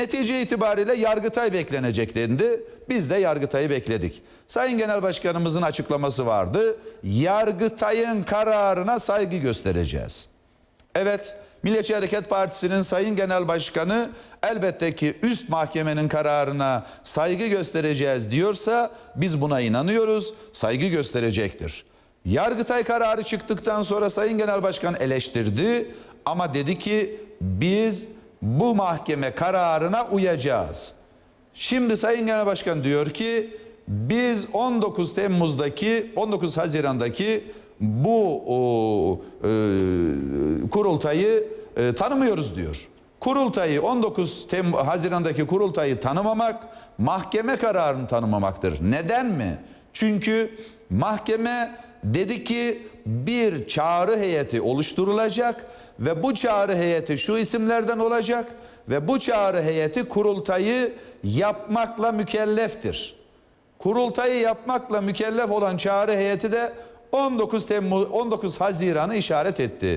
Netice itibariyle Yargıtay beklenecek dendi. Biz de Yargıtay'ı bekledik. Sayın Genel Başkanımızın açıklaması vardı. Yargıtay'ın kararına saygı göstereceğiz. Evet, Milliyetçi Hareket Partisi'nin Sayın Genel Başkanı elbette ki üst mahkemenin kararına saygı göstereceğiz diyorsa biz buna inanıyoruz, saygı gösterecektir. Yargıtay kararı çıktıktan sonra Sayın Genel Başkan eleştirdi ama dedi ki biz bu mahkeme kararına uyacağız. Şimdi Sayın Genel Başkan diyor ki biz 19 Temmuz'daki 19 Haziran'daki bu o, e, kurultayı e, tanımıyoruz diyor. Kurultayı 19 Tem Haziran'daki kurultayı tanımamak mahkeme kararını tanımamaktır. Neden mi? Çünkü mahkeme dedi ki bir çağrı heyeti oluşturulacak ve bu çağrı heyeti şu isimlerden olacak ve bu çağrı heyeti kurultayı yapmakla mükelleftir. Kurultayı yapmakla mükellef olan çağrı heyeti de 19 Temmuz 19 Haziran'ı işaret etti.